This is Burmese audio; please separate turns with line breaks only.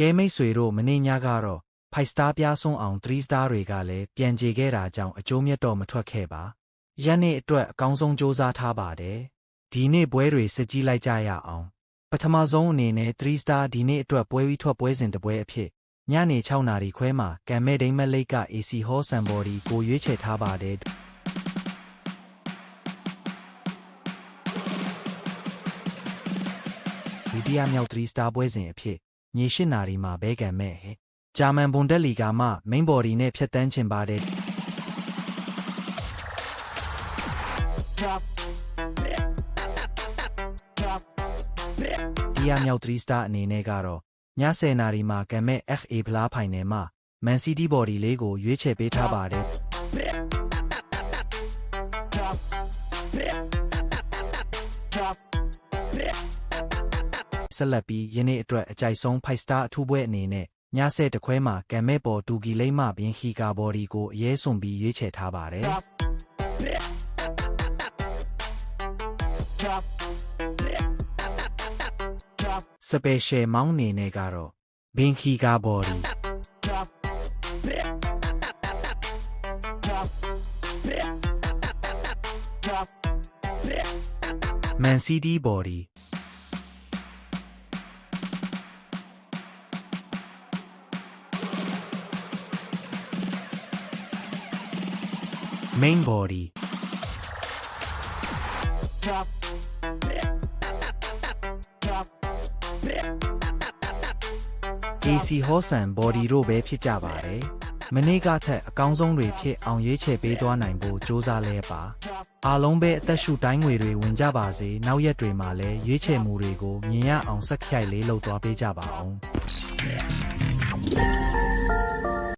ကဲမိတ်ဆွေတို့မနေ့ညကတော့5 star ပြားဆုံးအောင်3 star တွေကလည်းပြန်ကြေခဲ့တာကြောင့်အကျိုးမြတ်တော့မထွက်ခဲ့ပါရက်နေ့အတွက်အကောင်းဆုံးစ조사ထားပါတယ်ဒီနေ့ပွဲတွေစစ်ကြည့်လိုက်ကြရအောင်ပထမဆုံးအနေနဲ့3 star ဒီနေ့အတွက်ပွဲပြီးထွက်ပွဲစဉ်တစ်ပွဲအဖြစ်ညနေ6နာရီခွဲမှာကံမဲ့ဒိမ့်မက်လိတ်က AC Hall Sunbody ကိုရွေးချယ်ထားပါတယ်ဒုတိယမြောက်3 star ပွဲစဉ်အဖြစ် ညရှင်းနာရီမှာဘဲကံမဲ့ဟဲ့ဂျာမန်ဘွန်ဒက်လီဂါမှ main body နဲ့ဖြတ်တန်းချင်ပါတယ်ဒီယာမြောက်3 star အနေနဲ့ကတော့ည10နာရီမှာကံမဲ့ FA ဖလားဖိုင်နယ်မှာ Man City Body လေးကိုရွေးချယ်ပေးထားပါတယ် ဆက်လက်ပြီးယနေ့အတွက်အကြိုက်ဆုံး5 star အထူးပွဲအနေနဲ့ည10တခွဲမှာကံမဲ့ပေါ်တူဂီလိမ့်မှပြင်ခီကာဘော်ဒီကိုအရေးစွန်ပြီးရွေးချယ်ထားပါတယ်စပယ်ရှယ်မောင်းနေနဲ့ကတော့ဘင်ခီကာဘော်ဒီမန်စီးတီးဘော်ဒီ မိန်ဘော်ဒီ AC Hosan Body တို့ပဲဖြစ်ကြပါတယ်။မနေ့ကထက်အကောင်းဆုံးတွေဖြစ်အောင်ရွေးချယ်ပေးသွားနိုင်ဖို့စ조사လဲပါ။အားလုံးပဲအသက်ရှူတိုင်းငွေတွေဝင်ကြပါစေ။နောက်ရက်တွေမှာလည်းရွေးချယ်မှုတွေကိုမြင်ရအောင်စက်ခိုက်လေးလှုပ်သွားပေးကြပါအောင်။